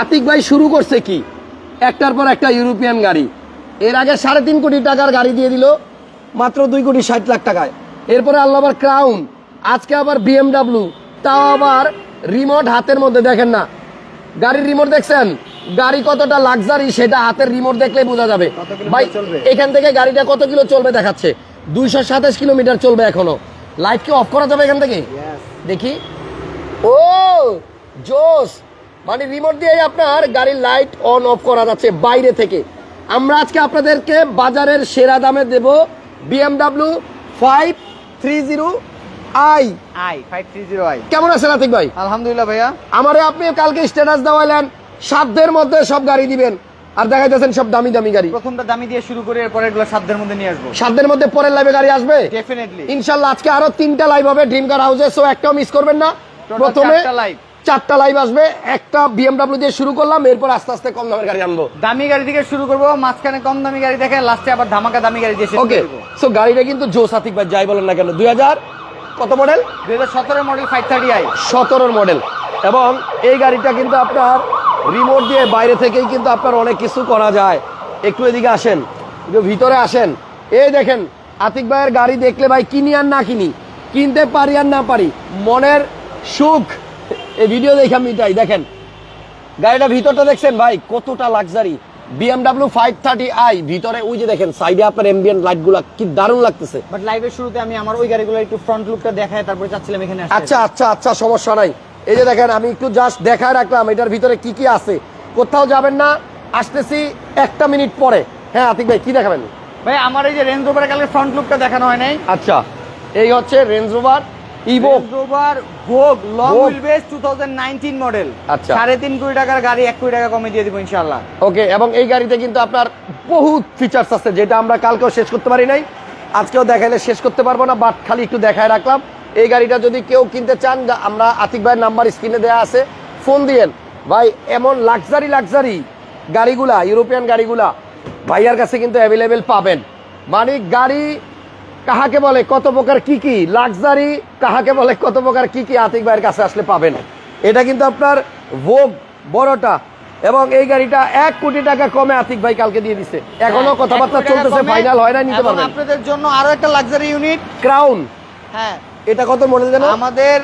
আতিক ভাই শুরু করছে কি? একটার পর একটা ইউরোপিয়ান গাড়ি। এর আগে সাড়ে তিন কোটি টাকার গাড়ি দিয়ে দিল মাত্র দুই কোটি ষাট লাখ টাকায়। এরপরে আল্লাহ আবার ক্রাউন আজকে আবার বিএমডাব্লিউ তাও আবার রিমোট হাতের মধ্যে দেখেন না। গাড়ির রিমোট দেখছেন? গাড়ি কতটা লাক্সারি সেটা হাতের রিমোট দেখলেই বোঝা যাবে। ভাই এখান থেকে গাড়িটা কত কিলো চলবে দেখাচ্ছে। দুইশো সাতাশ কিলোমিটার চলবে এখনও। লাইট কি অফ করা যাবে এখান থেকে? দেখি। ও জোস মানে রিমোট দিয়ে আপনার গাড়ির লাইট অন অফ করা যাচ্ছে বাইরে থেকে। আমরা আজকে আপনাদেরকে বাজারের সেরা দামে দেব BMW five three zero i i five three zero i কেমন আছেন আতিক ভাই? আলহামদুলিল্লাহ ভাইয়া। আমারে আপনি কালকে স্ট্যাটাস দেওয়ালেন সাধ্যের মধ্যে সব গাড়ি দিবেন। আর দেখাইতেছেন সব দামি দামি গাড়ি। প্রথমটা দামি দিয়ে শুরু করে এরপরে এগুলো সাধ্যের মধ্যে নিয়ে আসব। সাধ্যের মধ্যে পরের লাইভে গাড়ি আসবে? ডেফিনেটলি ইনশাল্লাহ আজকে আরও তিনটা লাইভ হবে ড্রিম কার হাউসে সো একটাও মিস করবেন না। প্রথমে live। চারটা লাইভ আসবে। একটা বিএমডাব্লিউ দিয়ে শুরু করলাম এরপর আস্তে আস্তে কম দামের গাড়ি আনব। দামি গাড়ি থেকে শুরু করব মাঝখানে কম দামি গাড়ি দেখে লাস্টে আবার ধামাকা দামি গাড়ি দিয়ে ওকে সো গাড়িটা কিন্তু জোস আতিক ভাই যাই বলেন না কেন দুই হাজার কত মডেল দুই হাজার সতেরো মডেল ফাইভ থার্টি আই সতেরোর মডেল এবং এই গাড়িটা কিন্তু আপনার রিমোট দিয়ে বাইরে থেকেই কিন্তু আপনার অনেক কিছু করা যায়। একটু এদিকে আসেন একটু ভিতরে আসেন। এই দেখেন আতিক ভাইয়ের গাড়ি দেখলে ভাই কিনি আর না কিনি কিনতে পারি আর না পারি মনের সুখ। এই ভিডিও দেখে মিটাই দেখেন। গাড়িটা ভিতরটা দেখছেন ভাই? কতটা luxury BMW five thirty i ভিতরে ওই যে দেখেন সাইডে আপনার এমবিএন লাইটগুলো কি দারুণ লাগতেছে। বাট লাইভের শুরুতে আমি আমার ওই গাড়িগুলো একটু ফ্রন্ট লুকটা দেখায় তারপরে চাচ্ছিলাম এখানে। আচ্ছা আচ্ছা আচ্ছা সমস্যা নাই। এই যে দেখেন আমি একটু জাস্ট দেখায় রাখলাম এটার ভিতরে কি কি আছে। কোথাও যাবেন না আসতেছি একটা মিনিট পরে। হ্যাঁ আতিক ভাই কি দেখাবেন? ভাই আমার এই যে রেঞ্জ রোভারের কালকে ফ্রন্ট লুকটা দেখানো হয় নাই। আচ্ছা এই হচ্ছে Range Rover Evoque Range Rover Vogue long wheel base two thousand nineteen model আচ্ছা। সাড়ে তিন কোটি টাকার গাড়ি এক কোটি টাকা কমে দিয়ে দিব ইনশাল্লাহ ওকে এবং এই গাড়িতে কিন্তু আপনার বহুত ফিচার্স আছে যেটা আমরা কালকেও শেষ করতে পারি নাই। আজকেও দেখাইলে শেষ করতে পারব না বাট খালি একটু দেখায় রাখলাম। এই গাড়িটা যদি কেউ কিনতে চান আমরা আতিক ভাইয়ের নাম্বার স্ক্রিনে দেওয়া আছে ফোন দিয়েন। ভাই এমন লাক্সারি লাক্সারি গাড়িগুলা ইউরোপিয়ান গাড়িগুলা ভাইয়ার কাছে কিন্তু অ্যাভেলেবেল পাবেন। মানে গাড়ি কাহাকে বলে কত প্রকার কি কি লাক্সারি কাহাকে বলে কত প্রকার কি কি আতিক ভাইয়ের কাছে আসলে পাবেন এটা কিন্তু আপনার ভোগ বড়টা এবং এই গাড়িটা এক কোটি টাকা কমে আতিক ভাই কালকে দিয়ে দিছে। এখনও হ্যাঁ, কথাবার্তা এক চলতেছে ফাইনাল হয় না নিতে পারবেন। আপনাদের জন্য আরও একটা লাক্সারি ইউনিট ক্রাউন হ্যাঁ। এটা কত মডেল জানো আমাদের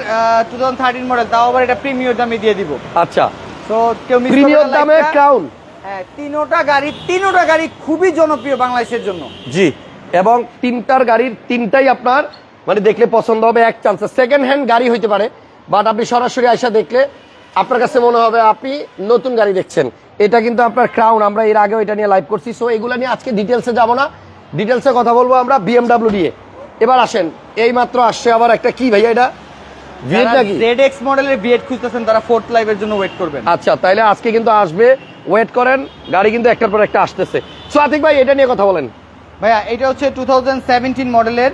টু থাউজেন্ড থার্টিন মডেল তাও আবার এটা প্রিমিয়ার দামে দিয়ে দিব। আচ্ছা। তো কেউ মিস প্রিমিয়ার দামে ক্রাউন হ্যাঁ তিনোটা গাড়ি তিনোটা গাড়ি খুবই জনপ্রিয় বাংলাদেশের জন্য। জি। এবং তিনটার গাড়ির তিনটাই আপনার মানে দেখলে পছন্দ হবে এক চান্সে সেকেন্ড হ্যান্ড গাড়ি হইতে পারে বাট আপনি সরাসরি আসা দেখলে আপনার কাছে মনে হবে আপনি নতুন গাড়ি দেখছেন। এটা কিন্তু আপনার ক্রাউন আমরা এর আগেও এটা নিয়ে লাইভ করছি সো এগুলো নিয়ে আজকে ডিটেলসে যাব না। ডিটেলসে কথা বলব আমরা বিএমডাব্লিউ নিয়ে। এবার আসেন এই মাত্র আসছে আবার একটা কি ভাইয়া এটা? ভিয়েট নাকি মডেলের খুঁজতেছেন তারা ফোর্থ লাইভের জন্য ওয়েট করবেন। আচ্ছা তাইলে আজকে কিন্তু আসবে ওয়েট করেন গাড়ি কিন্তু একটার পর একটা আসতেছে। সো আতিক ভাই এটা নিয়ে কথা বলেন। ভাইয়া এটা হচ্ছে টু মডেলের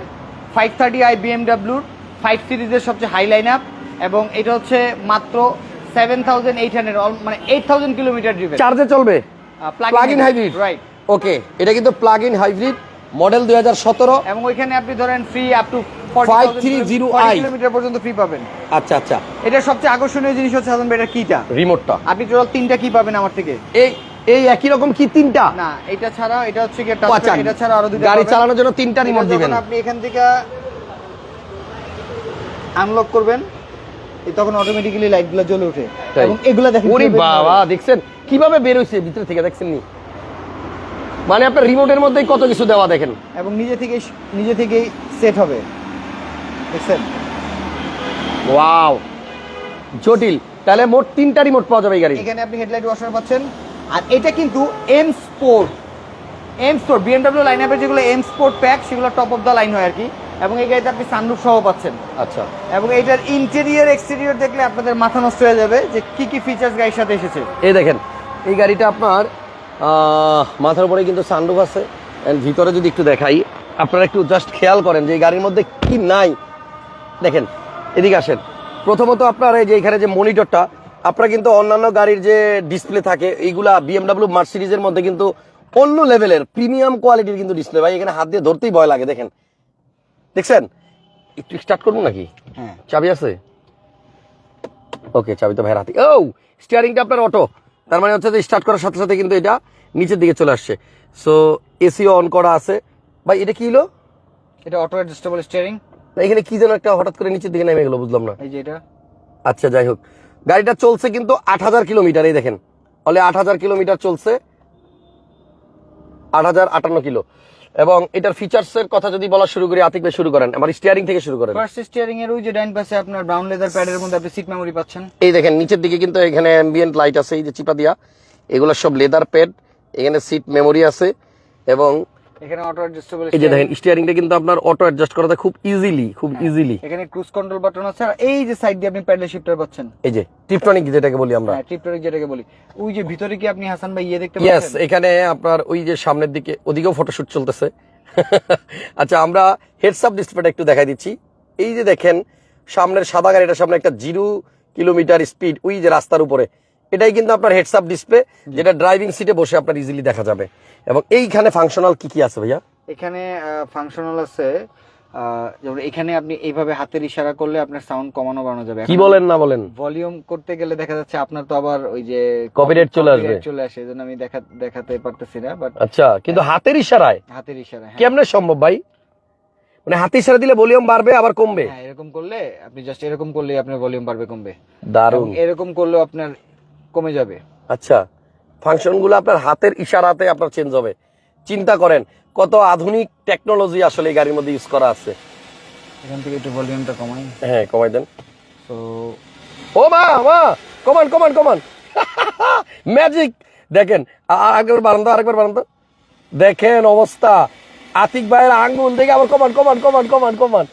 ফাইভ থার্টি আই বিএমডাব্লিউর ফাইভ সিরিজের সবচেয়ে হাই লাইন আপ এবং এটা হচ্ছে মাত্র সেভেন থাউজেন্ড এইট হান্ড্রেড মানে এইট থাউজেন্ড কিলোমিটার ড্রিভেন চার্জে চলবে? Plug in hybrid right okay এটা কিন্তু প্লাগ ইন হাইব্রিড মডেল দুই হাজার সতেরো। এবং ওইখানে আপনি ধরেন free up to 530i kilometre পর্যন্ত ফ্রি পাবেন। আচ্ছা আচ্ছা। এটা সবচেয়ে আকর্ষণীয় জিনিস হচ্ছে হাসান ভাই এটা কিটা রিমোটটা আপনি টোটাল তিনটা কি পাবেন আমার থেকে। এই এই একই রকম কি তিনটা? না এটা ছাড়া এটা হচ্ছে কি আচ্ছা, এটা ছাড়া আরও দুটো গাড়ি চালানোর জন্য তিনটা রিমোট দিবেন। আপনি এখান থেকে আনলক করবেন এই তখন অটোমেটিক্যালি লাইটগুলো জ্বলে ওঠে? এবং এগুলো দেখেন ওরে বাবা দেখছেন? কীভাবে বের হইছে? ভিতর থেকে দেখছেন নি মানে আপনার রিমোটের মধ্যেই কত কিছু দেওয়া দেখেন। এবং নিজে থেকে নিজে থেকেই সেট হবে। দেখছেন? ওয়াও জটিল। তাহলে মোট তিনটা রিমোট পাওয়া যাবে এই গাড়ি এখানে আপনি হেডলাইট ওয়াশার পাচ্ছেন। আর এটা কিন্তু M sport M sport BMW line আপের যেগুলো এম স্পোর্ট প্যাক সেগুলো টপ অফ দ্য লাইন হয় আর কি। এবং এই গাড়িতে আপনি সানরুফ সহ পাচ্ছেন। আচ্ছা। এবং এটার ইন্টেরিয়র এক্সটেরিয়র দেখলে আপনাদের মাথা নষ্ট হয়ে যাবে যে কি কি ফিচার্স গাড়ির সাথে এসেছে। এই দেখেন এই গাড়িটা আপনার মাথার উপরে কিন্তু সানরুফ আছে। এন্ড ভিতরে যদি একটু দেখাই আপনারা একটু জাস্ট খেয়াল করেন যে এই গাড়ির মধ্যে কি নাই। দেখেন এদিকে আসেন। প্রথমত আপনার এই যে এখানে যে মনিটরটা আপনারা কিন্তু অন্যান্য গাড়ির যে ডিসপ্লে থাকে এইগুলা বিএমডাব্লিউ মার্সিডিজের মধ্যে কিন্তু অন্য লেভেলের প্রিমিয়াম কোয়ালিটির কিন্তু ডিসপ্লে ভাই এখানে হাত দিয়ে ধরতেই ভয় লাগে দেখেন। দেখছেন? একটু স্টার্ট করব নাকি? হ্যাঁ। চাবি আছে? ওকে চাবি তো ভাইয়ের হাতে। ও স্টিয়ারিংটা আপনার অটো তার মানে হচ্ছে যে স্টার্ট করার সাথে সাথে কিন্তু এটা নিচের দিকে চলে আসছে। সো এসিও অন করা আছে। ভাই এটা কি হলো? এটা অটো অ্যাডজাস্টেবল স্টিয়ারিং এখানে কি যেন একটা হঠাৎ করে নিচের দিকে নেমে গেলো বুঝলাম না। এই যে এটা। আচ্ছা যাই হোক। গাড়িটা চলছে কিন্তু আট হাজার কিলোমিটার এই দেখেন। ফলে আট হাজার কিলোমিটার চলছে আট হাজার আটান্ন কিলো। এবং এটার ফিচার্স এর কথা যদি বলা শুরু করি আতিক ভাই শুরু করেন আমার স্টিয়ারিং থেকে শুরু করেন। ফার্স্ট স্টিয়ারিং এর ওই যে ডাইন পাশে আপনার ব্রাউন লেদার প্যাডের মধ্যে আপনি সিট মেমোরি পাচ্ছেন। এই দেখেন নিচের দিকে কিন্তু এখানে অ্যাম্বিয়েন্ট লাইট আছে এই যে চিপা দিয়া। এগুলো সব লেদার প্যাড এখানে সিট মেমোরি আছে। এবং এখানে অটো অ্যাডজাস্টেবল এই যে দেখেন স্টিয়ারিংটা কিন্তু আপনার অটো অ্যাডজাস্ট করাতে খুব ইজিলি খুব ইজিলি এখানে ক্রুজ কন্ট্রোল বাটন আছে আর এই যে সাইড দিয়ে আপনি প্যাডেল শিফটার পাচ্ছেন। এই যে টিপটনিক যেটাকে বলি আমরা। হ্যাঁ ট্রিপটরিক যেটাকে বলি। ওই যে ভিতরে কি আপনি হাসান ভাই ইয়ে দেখতে ইয়েস পাচ্ছেন? এখানে আপনার ওই যে সামনের দিকে ওদিকেও ফটোশুট চলতেছে। আচ্ছা আমরা হেডস আপ ডিসপ্লেটা একটু দেখাই দিচ্ছি। এই যে দেখেন সামনের সাদা গাড়িটার সামনে একটা জিরো কিলোমিটার স্পিড ওই যে রাস্তার উপরে। এটাই কিন্তু আপনার হেডস আপ ডিসপ্লে যেটা ড্রাইভিং সিটে বসে আপনার ইজিলি দেখা যাবে। এবং এইখানে ফাংশনাল কি কি আছে ভাইয়া? এখানে ফাংশনাল আছে যেমন এখানে আপনি এইভাবে হাতের ইশারা করলে আপনার সাউন্ড কমানো বাড়ানো যাবে। কি বলেন না বলেন। ভলিউম করতে গেলে দেখা যাচ্ছে আপনার তো আবার ওই যে Copyright চলে আসবে। চলে আসে এজন্য আমি দেখা দেখাতে পারতেছি না বাট আচ্ছা কিন্তু হাতের ইশারায়? হাতের ইশারা হ্যাঁ। কেমনে সম্ভব ভাই? মানে হাতের ইশারা দিলে ভলিউম বাড়বে আবার কমবে? হ্যাঁ এরকম করলে আপনি জাস্ট এরকম করলে আপনার ভলিউম বাড়বে কমবে। দারুণ। এরকম করলেও আপনার কমে যাবে। আচ্ছা ফাংশনগুলো আপনার হাতের ইশারাতে আপনার চেঞ্জ হবে। চিন্তা করেন কত আধুনিক টেকনোলজি আসলে এই গাড়ির মধ্যে ইউজ করা আছে। এখান থেকে একটু ভলিউমটা কমাই। হ্যাঁ কমাই দেন। তো ও মা মা কমান কমান কমান। ম্যাজিক দেখেন আরেকবার বারান তো আরেকবার বারান তো। দেখেন অবস্থা। আতিক ভাইয়ের আঙ্গুল দেখে আবার কমান কমান কমান কমান কমান।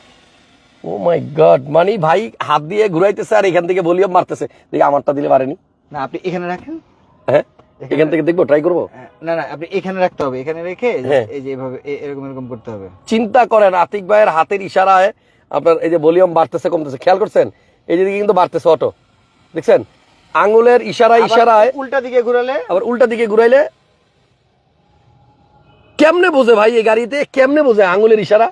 ও মাই গড মানে ভাই হাত দিয়ে ঘুরাইতেছে আর এখান থেকে ভলিউম মারতেছে। দেখি আমারটা দিলে পারেনি না আপনি এখানে রাখেন। হ্যাঁ? এখান থেকে দেখব ট্রাই করব? হ্যাঁ, না না আপনি এখানে রাখতে হবে। এখানে রেখে হ্যাঁ। এই যে এভাবে এরকম এরকম করতে হবে। চিন্তা করেন আতিক ভাইয়ের হাতের ইশারায় আপনার এই যে ভলিউম বাড়তেছে কমতেছে। খেয়াল করছেন? এই যে দিকে কিন্তু বাড়তেছে অটো দেখছেন? আঙ্গুলের ইশারায় ইশারায় উল্টা দিকে ঘুরালে? আবার উল্টা দিকে ঘুরাইলে কেমনে বোঝে ভাই এই গাড়িতে? কেমনে বোঝে আঙ্গুলের ইশারা?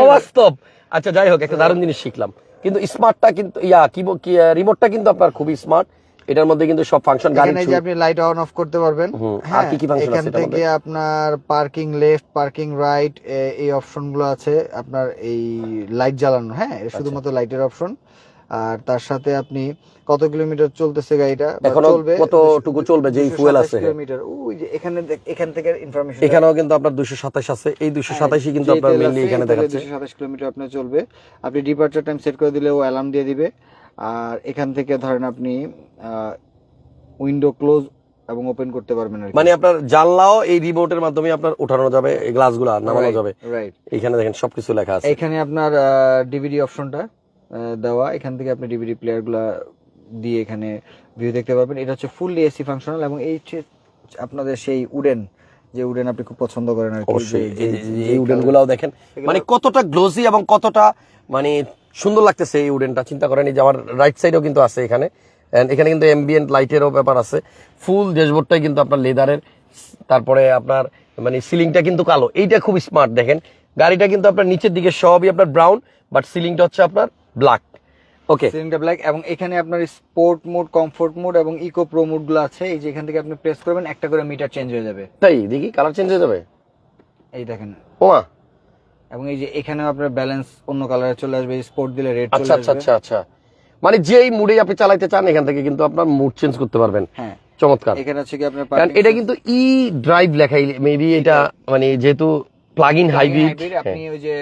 অবাস্তব। আচ্ছা যাই হোক একটা দারুণ জিনিস শিখলাম। কিন্তু স্মার্টটা কিন্তু ইয়া কি রিমোটটা কিন্তু আপনার খুবই স্মার্ট এটার মধ্যে কিন্তু সব ফাংশন গাড়ি এখানে যে আপনি লাইট অন অফ করতে পারবেন। আর হ্যাঁ কি কি এখান আছে এটার থেকে আপনার পার্কিং লেফট পার্কিং রাইট এই অপশনগুলো আছে আপনার এই লাইট জ্বালানো। হ্যাঁ আচ্ছা। শুধুমাত্র লাইটের অপশন আর তার সাথে আপনি কত কিলোমিটার চলতেছে গাড়িটা? এখনও চলবে? কতটুকু চলবে? যেই fuel আছে। কিলোমিটার ওই যে এখানে এখান থেকে ইনফরমেশন এখানেও কিন্তু আপনার দুশো সাতাশ আছে। এই দুশো সাতাশই কিন্তু আপনার মেনলি এখানে দেখাচ্ছে। দুশো সাতাশ কিলোমিটার আপনার চলবে। আপনি ডিপার্চার টাইম সেট করে দিলে ও অ্যালার্ম দিয়ে দিবে। আর এখান থেকে ধরেন আপনি উইন্ডো ক্লোজ এবং ওপেন করতে পারবেন মানে আপনার জানলাও এই রিমোটের মাধ্যমে আপনার উঠানো যাবে এই গ্লাসগুলো নামানো যাবে। রাইট এখানে দেখেন সবকিছু লেখা আছে। এখানে আপনার ডিভিডি অপশনটা দেওয়া। এখান থেকে আপনি ডিভিডি প্লেয়ারগুলো দিয়ে এখানে ভিউ দেখতে পারবেন। এটা হচ্ছে ফুললি এসি ফাংশনাল এবং এই হচ্ছে আপনাদের সেই উডেন যে উডেন আপনি খুব পছন্দ করেন আর কি এই উডেন গুলাও দেখেন। মানে কতটা গ্লোসি এবং কতটা মানে সুন্দর লাগতেছে এই উডেনটা চিন্তা করেন এই যে আমার রাইট সাইডেও কিন্তু আছে এখানে। And এখানে কিন্তু এমবিয়েন্ট লাইটেরও ব্যাপার আছে। ফুল ড্যাশবোর্ডটাই কিন্তু আপনার লেদারের তারপরে আপনার মানে সিলিংটা কিন্তু কালো। এইটা খুব স্মার্ট দেখেন। গাড়িটা কিন্তু আপনার নিচের দিকে সবই আপনার ব্রাউন বাট সিলিংটা হচ্ছে আপনার ব্ল্যাক ওকে সিলিংটা ব্ল্যাক এবং এখানে আপনার স্পোর্ট মোড কমফোর্ট মোড এবং ইকো প্রো মোডগুলো আছে। এই যে এখান থেকে আপনি প্রেস করবেন একটা করে মিটার চেঞ্জ হয়ে যাবে। তাই? দেখি কালার চেঞ্জ হয়ে যাবে? এই দেখেন। ওমা! এবং এই যে এখানেও আপনার ব্যালেন্স অন্য কালারে চলে আসবে স্পোর্ট দিলে রেড আচ্ছা আচ্ছা আচ্ছা আচ্ছা। মানে যেই মুডে আপনি চালাইতে চান এখান থেকে কিন্তু আপনার মুড চেঞ্জ করতে পারবেন। হ্যাঁ। চমৎকার। এখানে হচ্ছে কি আপনার কারণ এটা কিন্তু ই ড্রাইভ লেখাই মেবি এটা মানে যেহেতু প্লাগ ইন হাইব্রিড আপনি ওই যে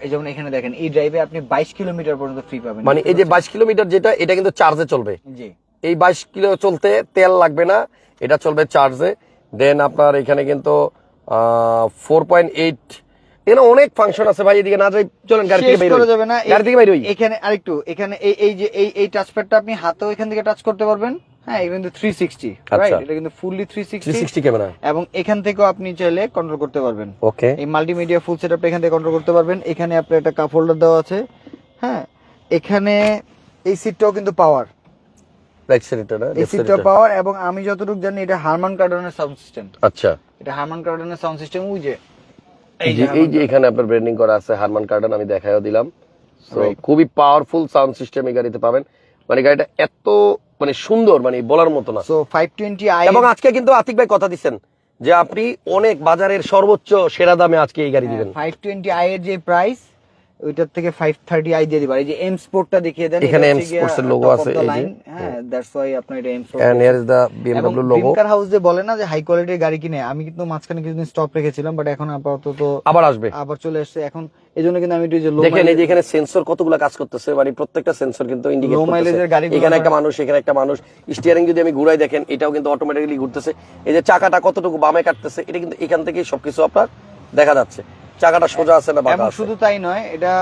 এই যেমন এখানে দেখেন এই ড্রাইভে আপনি 22 কিলোমিটার পর্যন্ত ফ্রি পাবেন। মানে এই যে বাইশ কিলোমিটার যেটা এটা কিন্তু চার্জে চলবে। জি। এই বাইশ কিলো চলতে তেল লাগবে না এটা চলবে চার্জে দেন আপনার এখানে কিন্তু ফোর পয়েন্ট এইট এখানে অনেক ফাংশন আছে ভাই এদিকে না যাই চলেন গাড়ি থেকে বের যাবে না। গাড়ি থেকে বের হই। এখানে আরেকটু এখানে এই এই যে এই এই টাচপ্যাডটা আপনি হাতেও এখান থেকে টাচ করতে পারবেন। হ্যাঁ এটা কিন্তু 360 আচ্ছা। রাইট এটা কিন্তু ফুললি 360 360 ক্যামেরা এবং এখান থেকেও আপনি চাইলে কন্ট্রোল করতে পারবেন। ওকে এই মাল্টিমিডিয়া ফুল সেটআপটা এখান থেকে কন্ট্রোল করতে পারবেন। এখানে আপনার একটা কাপ হোল্ডার দেওয়া আছে। হ্যাঁ এখানে এই সিটটাও কিন্তু পাওয়ার রাইট না? এই সিটটা পাওয়ার এবং আমি যতটুকু জানি এটা হারমান কার্ডনের সাউন্ড সিস্টেম আচ্ছা। এটা হারমান কার্ডনের সাউন্ড সিস্টেম ওই যে এই যে এখানে আপনার ব্র্যান্ডিং করা আছে হারমান কার্ডন আমি দেখাইও দিলাম। সো খুবই পাওয়ারফুল সাউন্ড সিস্টেম এই গাড়িতে পাবেন। মানে গাড়িটা এত মানে সুন্দর মানে বলার মতো না। সো ফাইভ টোয়েন্টি আই এবং আজকে কিন্তু আতিক ভাই কথা দিচ্ছেন যে আপনি অনেক বাজারের সর্বোচ্চ সেরা দামে আজকে এই গাড়ি দিবেন। ফাইভ টোয়েন্টি আই এর যে প্রাইস ওইটার থেকে ফাইভ থার্টি আই দিয়ে দিবার এই যে এম স্পোর্টটা দেখিয়ে দেন এখানে M হচ্ছে এর of আছে, এই যে। হ্যাঁ। দ্যাটস ওয়াই আপনার এটা M and here is the BMW logo car house যে বলে না যে হাই কোয়ালিটির গাড়ি কিনে আমি কিন্তু মাঝখানে কিছুদিন স্টপ রেখেছিলাম বাট এখন আপাতত আবার আসবে। আবার চলে আসছে এখন এই জন্য কিন্তু আমি যে low দেখেন এই যে এখানে সেন্সর কতগুলো কাজ করতেছে মানে প্রত্যেকটা সেন্সর কিন্তু ইন্ডিকেট করতেছে। এখানে একটা মানুষ এখানে একটা মানুষ। স্টিয়ারিং যদি আমি ঘুরাই দেখেন এটাও কিন্তু অটোমেটিক্যালি ঘুরতেছে। এই যে চাকাটা কতটুকু বামে কাটতেছে এটা কিন্তু এখান থেকেই সবকিছু আপনার দেখা যাচ্ছে। চাকাটা সোজা আছে না বাঁকা এবং শুধু তাই নয় এটা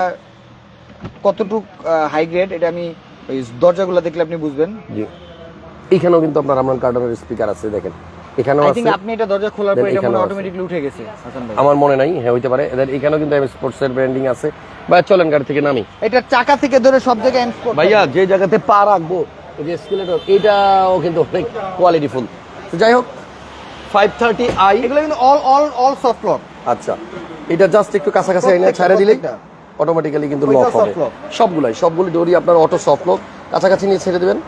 কতটুক হাই গ্রেড এটা আমি ওই দরজাগুলো দেখলে আপনি বুঝবেন। জি। এখানেও কিন্তু আপনার রামন কার্ডনের স্পিকার আছে দেখেন। এখানেও আই আছে। আপনি এটা দরজা খোলার পর এটা মনে। অটোমেটিকলি উঠে গেছে হাসান ভাই। আমার মনে নাই হ্যাঁ হইতে পারে। এদের এখানেও কিন্তু এম স্পোর্টস এর ব্র্যান্ডিং আছে। বা চলেন গাড়ি থেকে নামি। এটা চাকা থেকে ধরে সব জায়গায় এম স্পোর্ট ভাইয়া যে জায়গাতে পা রাখব এই যে স্কেলেটর এটাও কিন্তু অনেক কোয়ালিটি ফুল যাই হোক ফাইভ থার্টি আই এগুলো কিন্তু all all all soft lock আচ্ছা এটা জাস্ট একটু কাছাকাছি এনে ছেড়ে দিলেই প্রত্যেকটা। অটোমেটিক্যালি কিন্তু লক হবে। সবগুলাই সবগুলি ডোরি আপনার অটো সফট লক কাছাকাছি নিয়ে ছেড়ে দিবেন।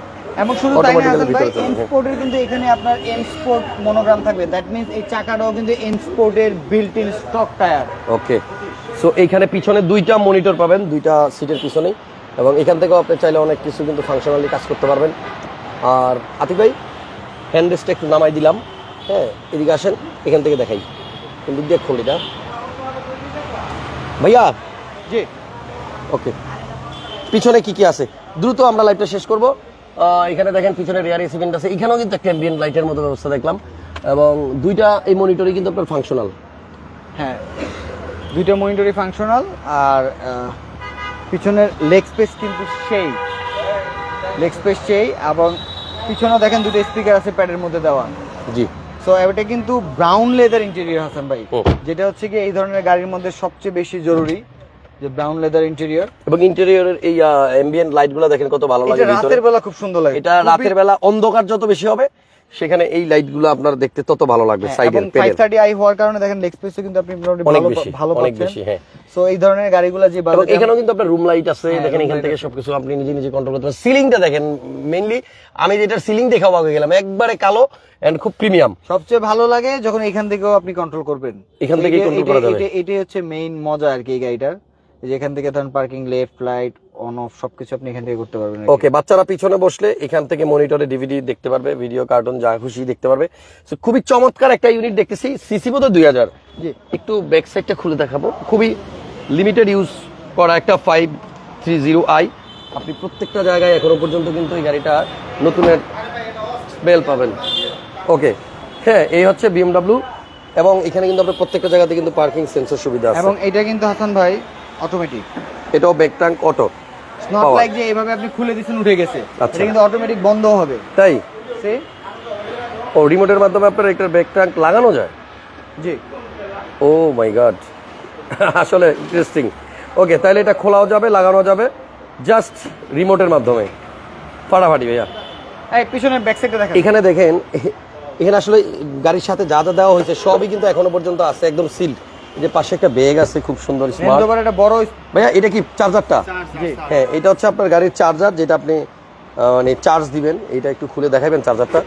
এবং শুধু তাই না ভাই এম। স্পোর্টের কিন্তু এখানে আপনার এম স্পোর্ট মনোগ্রাম থাকবে। দ্যাট মিন্স এই চাকাটাও কিন্তু M স্পোর্টের built in stock tyre okay so এইখানে পিছনে দুইটা মনিটর পাবেন দুইটা সিটের পিছনেই। এবং এখান থেকেও আপনি চাইলে অনেক কিছু কিন্তু ফাংশনালি কাজ করতে পারবেন। আর আতিক ভাই হ্যান্ড রেস্টটা একটু নামাই দিলাম। হ্যাঁ এদিকে আসেন এখান থেকে দেখাই। কিন্তু দিয়ে খোলিটা ভাইয়া? জি। ওকে। পিছনে কি কি আছে? দ্রুত আমরা লাইটটা শেষ করব। এখানে দেখেন পিছনে রিয়ার এসিভেন্ট আছে। এখানেও কিন্তু একটা অ্যাম্বিয়েন্ট লাইটের মতো ব্যবস্থা দেখলাম। এবং দুইটা এই মনিটরই কিন্তু আপনার ফাংশনাল হ্যাঁ। দুইটা মনিটরই ফাংশনাল আর পিছনের লেগ স্পেস কিন্তু সেই। লেগ স্পেস সেই এবং পিছনেও দেখেন দুটো স্পিকার আছে প্যাডের মধ্যে দেওয়া। জি। সো এটা কিন্তু ব্রাউন লেদার ইন্টেরিয়র হাসান ভাই। যেটা হচ্ছে কি এই ধরনের গাড়ির মধ্যে সবচেয়ে বেশি জরুরি। যে ব্রাউন লেদার ইন্টেরিয়র এবং ইন্টেরিয়রের এই অ্যাম্বিয়েন্ট লাইটগুলো দেখেন কত ভালো লাগে এটা রাতের বেলা খুব সুন্দর লাগে। এটা রাতের বেলা অন্ধকার যত বেশি হবে সেখানে এই লাইটগুলো আপনার দেখতে তত ভালো লাগবে সাইডের ফাইভ আই হওয়ার কারণে দেখেন লেগ স্পেসও কিন্তু আপনি মোটামুটি ভালো বেশি ভালো অনেক বেশি হ্যাঁ। সো এই ধরনের গাড়িগুলো যে এবং বাজারে এখানেও কিন্তু আপনার রুম লাইট আছে হ্যাঁ, দেখেন এখান থেকে সবকিছু আপনি নিজে নিজে কন্ট্রোল করতে পারেন। সিলিংটা দেখেন মেইনলি আমি যেটার সিলিং দেখে অবাক হয়ে গেলাম একবারে কালো এন্ড খুব প্রিমিয়াম সবচেয়ে ভালো লাগে যখন এখান থেকেও আপনি কন্ট্রোল করবেন। এখান থেকেই এটা- করা যাবে। এটাই হচ্ছে মেইন মজা আর কি এই গাড়িটার। যে এখান থেকে ধরেন parking left right on off সবকিছু আপনি এখান থেকে করতে পারবেন ওকে বাচ্চারা পিছনে বসলে এখান থেকে মনিটরে ডিভিডি দেখতে পারবে ভিডিও কার্টুন যা খুশি দেখতে পারবে। So, খুবই চমৎকার একটা ইউনিট দেখতেছি সিসি বোধ দুই হাজার। জি। একটু ব্যাক সাইডটা খুলে দেখাবো। খুবই লিমিটেড ইউজ করা একটা ফাইভ থ্রি জিরো আই আপনি প্রত্যেকটা জায়গায় এখনও পর্যন্ত কিন্তু এই গাড়িটা নতুনের স্মেল পাবেন। ওকে হ্যাঁ এই হচ্ছে বিএমডাব্লিউ এবং এখানে কিন্তু আপনার প্রত্যেকটা জায়গাতে কিন্তু পার্কিং সেন্সর সুবিধা আছে। এবং এটা কিন্তু হাসান ভাই অটোমেটিক এটাও back tank auto not like যে এইভাবে আপনি খুলে দিচ্ছেন উঠে গেছে। আচ্ছা। এটা কিন্তু অটোমেটিক বন্ধ হবে। তাই? সে ও রিমোটের মাধ্যমে আপনার একটা ব্যাক ট্যাঙ্ক লাগানো যায়? জি। ও মাই গড আসলে ইন্টারেস্টিং ওকে তাহলে এটা খোলাও যাবে লাগানো যাবে। জাস্ট রিমোটের মাধ্যমে। ফাটাফাটি ভাইয়া। এই পিছনে ব্যাক সাইডে দেখেন। এখানে দেখেন এখানে আসলে গাড়ির সাথে যা যা দেওয়া হয়েছে সবই কিন্তু এখনও পর্যন্ত আছে একদম সিল যে পাশে একটা ব্যাগ আছে খুব সুন্দর স্মার্ট একটা বড় ভাইয়া এটা কি চার্জারটা হ্যাঁ এটা হচ্ছে আপনার গাড়ির চার্জার যেটা আপনি মানে চার্জ দিবেন। এটা একটু খুলে দেখাবেন চার্জারটা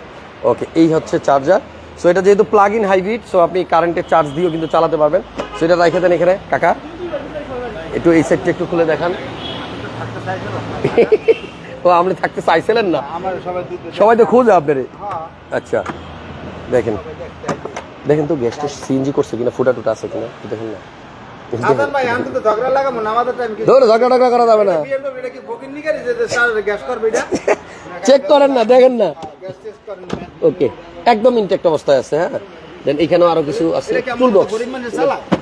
ওকে এই হচ্ছে চার্জার সো এটা যেহেতু প্লাগ ইন হাইব্রিড সো আপনি কারেন্টের চার্জ দিয়েও কিন্তু চালাতে পারবেন। সো এটা রেখে দেন এখানে কাকা। একটু এই সেটটা একটু খুলে দেখান। ও আপনি থাকতে চাইছিলেন না? সবাই সবাই তো খুঁজে আপনার। আচ্ছা দেখেন। দেখেন তো গ্যাসটা সিএনজি করছে কিনা ফুটা টুটা আছে কিনা দেখেন না। হাসান ভাই আমি তো ঝগড়া লাগাবো না আমাদের টাইম ঝগড়া টগড়া করা যাবে না। বিএমডব্লিউ এটা কি বুকিং নি করি যে স্যার গ্যাস করবে এটা? চেক করেন না দেখেন না। গ্যাস টেস্ট করেন ওকে একদম ইনটেক্ট অবস্থায় আছে হ্যাঁ। দেন এখানেও আরও কিছু আছে। টুল বক্স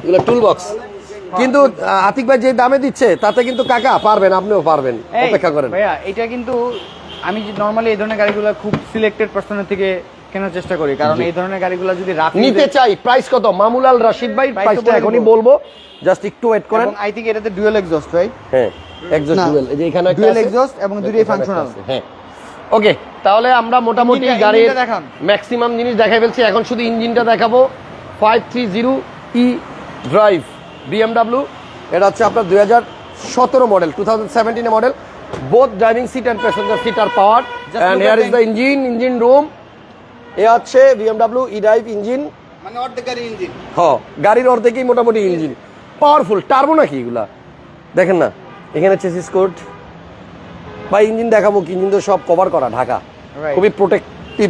এগুলো টুল বক্স কিন্তু আতিক ভাই যে দামে দিচ্ছে তাতে কিন্তু কাকা পারবেন আপনিও পারবেন। অপেক্ষা করেন। ভাইয়া এটা কিন্তু আমি নর্মালি এই ধরনের গাড়িগুলো খুব সিলেক্টেড পার্সনের থেকে কেনার চেষ্টা করি কারণ এই ধরনের গাড়িগুলো যদি নিতে চাই প্রাইস কত? মামুলাল রাশিদ ভাই প্রাইসটা এখনই বলব। জাস্ট একটু ওয়েট করেন। এবং আই থিঙ্ক এটাতে ডুয়েল এক্সস্ট রাইট হ্যাঁ একজস্ট না, ডুয়েল এই যে এখানে একটা ডুয়েল আছে। এক্সস্ট এবং দুটোই ফাংশনাল আছে, হ্যাঁ। ওকে তাহলে আমরা মোটামুটি গাড়ির দেখান। ম্যাক্সিমাম জিনিস দেখাই ফেলছি। এখন শুধু ইঞ্জিনটা দেখাবো। Five three zero e drive BMW এটা হচ্ছে আপনার দুই হাজার সতেরো model two thousand সেভেন্টিনে model both driving seat and passenger seat R power and here is the the engine engine room এ হচ্ছে বিএমডাব্লিউ ই ড্রাইভ ইঞ্জিন মানে অর্ধেকের ইঞ্জিন হ গাড়ির অর্ধেকই মোটামুটি ইঞ্জিন পাওয়ারফুল টার্বো নাকি এগুলা? দেখেন না এখানে চেসিস কোড বা ইঞ্জিন দেখাবো ইঞ্জিন তো সব কভার করা ঢাকা। খুবই প্রোটেক্টিভ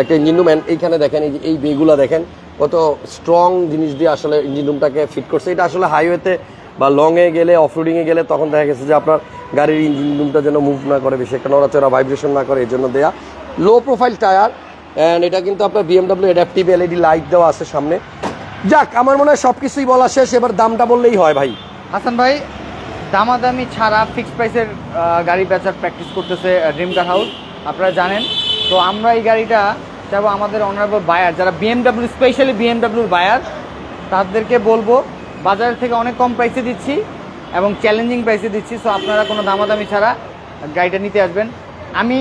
একটা ইঞ্জিন রুম এইখানে দেখেন এই যে এই বেগুলা দেখেন কত স্ট্রং জিনিস দিয়ে আসলে ইঞ্জিন রুমটাকে ফিট করছে। এটা আসলে হাইওয়েতে বা লংয়ে গেলে অফ রোডিংয়ে গেলে তখন দেখা গেছে যে আপনার গাড়ির ইঞ্জিন রুমটা যেন মুভ না করে বেশি একটা নড়াচড়া ভাইব্রেশন না করে এই জন্য দেয়া। লো প্রোফাইল টায়ার অ্যান্ড এটা কিন্তু আপনার বিএমডাব্লিউ অ্যাডাপটিভ এলইডি লাইট দেওয়া আছে সামনে। যাক, আমার মনে হয় সব কিছুই বলা শেষ, এবার দামটা বললেই হয় ভাই। হাসান ভাই, দামাদামি ছাড়া ফিক্সড প্রাইসের গাড়ি বেচার প্র্যাকটিস করতেছে ড্রিম কার হাউস আপনারা জানেন। তো আমরা এই গাড়িটা চাবো আমাদের অনারেবল বায়ার যারা বিএমডাব্লিউ স্পেশালি বিএমডাব্লিউর বায়ার তাদেরকে বলব বাজার থেকে অনেক কম প্রাইসে দিচ্ছি এবং চ্যালেঞ্জিং প্রাইসে দিচ্ছি। সো আপনারা কোনো দামাদামি ছাড়া গাড়িটা নিতে আসবেন। আমি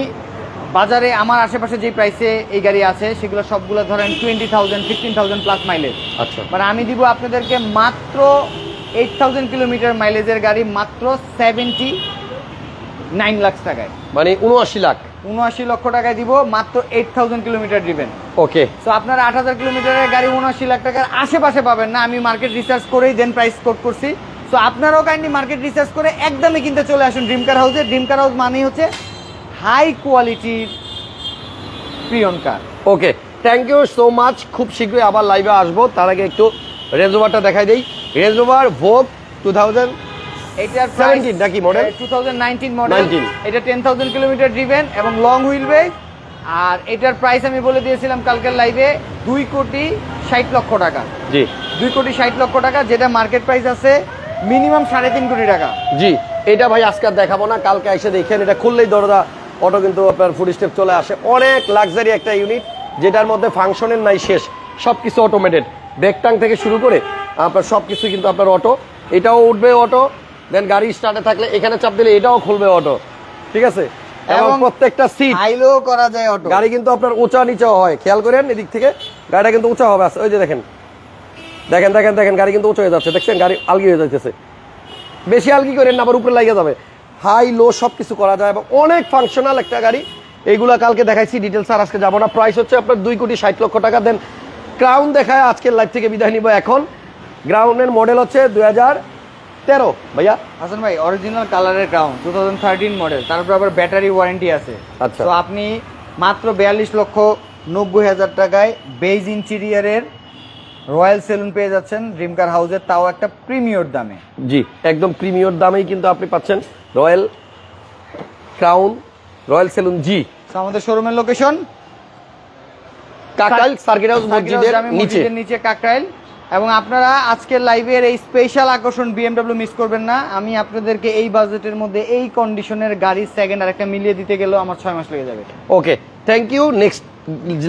বাজারে আমার আশেপাশে যে প্রাইসে এই গাড়ি আছে সেগুলো সবগুলো ধরেন twenty thousand fifteen thousand plus mileage আচ্ছা। মানে আমি দিব আপনাদেরকে মাত্র এইট থাউজেন্ড কিলোমিটার মাইলেজের গাড়ি মাত্র সেভেন্টি নাইন লাখ টাকায়। মানে উনআশি লাখ। উনআশি লক্ষ টাকায় দিব মাত্র এইট থাউজেন্ড কিলোমিটার দিবেন। ওকে সো আপনারা আট হাজার কিলোমিটারের গাড়ি উনআশি লাখ টাকার আশেপাশে পাবেন না আমি মার্কেট রিসার্চ করেই দেন প্রাইস কোট করছি। সো আপনারাও কাইন্ডলি মার্কেট রিসার্চ করে একদমই কিনতে চলে আসুন ড্রিমকার হাউসে ড্রিম কার হাউস মানেই হচ্ছে হাই কোয়ালিটির প্রিয়ন car okay thank you so much খুব শীঘ্রই আবার লাইভে আসব। তার আগে একটু রেজোভারটা দেখাই দেই। রেজোভার ভোগ টু থাউজেন্ড এটার 17 নাকি model? Two thousand nineteen model এটা টেন থাউজেন্ড কিলোমিটার ড্রিভেন এবং লং হুইল বেস আর এটার প্রাইস আমি বলে দিয়েছিলাম কালকের লাইভে দুই কোটি ষাট লক্ষ টাকা। জি। দুই কোটি ষাট লক্ষ টাকা যেটা মার্কেট প্রাইস আছে মিনিমাম সাড়ে তিন কোটি টাকা। জি। এটা ভাই আজকে দেখাবো না। কালকে এসে দেখেন এটা খুললেই দরজা অটো কিন্তু আপনার ফুড স্টেপ চলে আসে। অনেক লাক্সারি একটা ইউনিট যেটার মধ্যে ফাংশনের নাই শেষ। সব কিছু অটোমেটেড ব্যাকটাং থেকে শুরু করে আপনার সব কিছু কিন্তু আপনার অটো। এটাও উঠবে অটো দেন গাড়ি স্টার্টে থাকলে এখানে চাপ দিলে এটাও খুলবে অটো। ঠিক আছে? এবং প্রত্যেকটা সিট হাইলো করা যায় অটো। গাড়ি কিন্তু আপনার উঁচা নিচা হয়। খেয়াল করেন এদিক থেকে গাড়িটা কিন্তু উঁচা হবে। আস্তে- ওই যে দেখেন। দেখেন দেখেন দেখেন গাড়ি কিন্তু উঁচু হয়ে যাচ্ছে। দেখছেন? গাড়ি আলগি হয়ে যাইতেছে। বেশি আলগি করেন না আবার উপরে লাগিয়ে যাবে। হাই লো সব কিছু করা যায় এবং অনেক ফাংশনাল একটা গাড়ি। এইগুলা কালকে দেখাইছি ডিটেলস আর আজকে যাব না। প্রাইস হচ্ছে আপনার দুই কোটি ষাট লক্ষ টাকা। দেন ক্রাউন দেখায় আজকের লাইভ থেকে বিদায় নিব এখন। গ্রাউন্ডের মডেল হচ্ছে দুই হাজার তেরো ভাইয়া। হাসান ভাই অরিজিনাল কালারের Crown two thousand thirteen model তারপর আবার ব্যাটারি ওয়ারেন্টি আছে। আচ্ছা। তো আপনি মাত্র বিয়াল্লিশ লক্ষ নব্বই হাজার টাকায় বেইজ ইন্টেরিয়ারের রয়্যাল সেলুন পেয়ে যাচ্ছেন ড্রিম কার হাউসের তাও একটা প্রিমিয়র দামে। জি একদম প্রিমিয়র দামেই কিন্তু আপনি পাচ্ছেন Royal Crown Royal Saloon G. আমাদের শোরুমের লোকেশন কাকাইল সার্কিট হাউস মসজিদের নিচে। নিচে কাকরাইল। এবং আপনারা আজকের লাইভের এই স্পেশাল আকর্ষণ বিএমডব্লিউ মিস করবেন না। আমি আপনাদেরকে এই বাজেটের মধ্যে এই কন্ডিশনের গাড়ি সেকেন্ড আর একটা মিলিয়ে দিতে গেলেও আমার ছয় মাস লেগে যাবে। ওকে থ্যাংক ইউ নেক্সট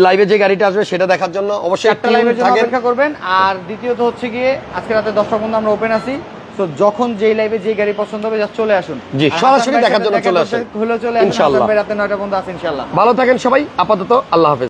লাইভে যে গাড়িটা আসবে সেটা দেখার জন্য অবশ্যই একটা লাইভের জন্য অপেক্ষা করবেন। আর দ্বিতীয়ত হচ্ছে গিয়ে আজকে রাতে দশটা পর্যন্ত আমরা ওপেন আছি। তো যখন যেই লাইভে যে গাড়ি পছন্দ হবে যা চলে আসুন। জি, সরাসরি দেখার জন্য চলে আসুন। হলো চলে আসুন। ইনশাআল্লাহ। রাতে নয়টা পর্যন্ত আছে ইনশাল্লাহ ভালো থাকেন সবাই আপাতত আল্লাহ হাফেজ।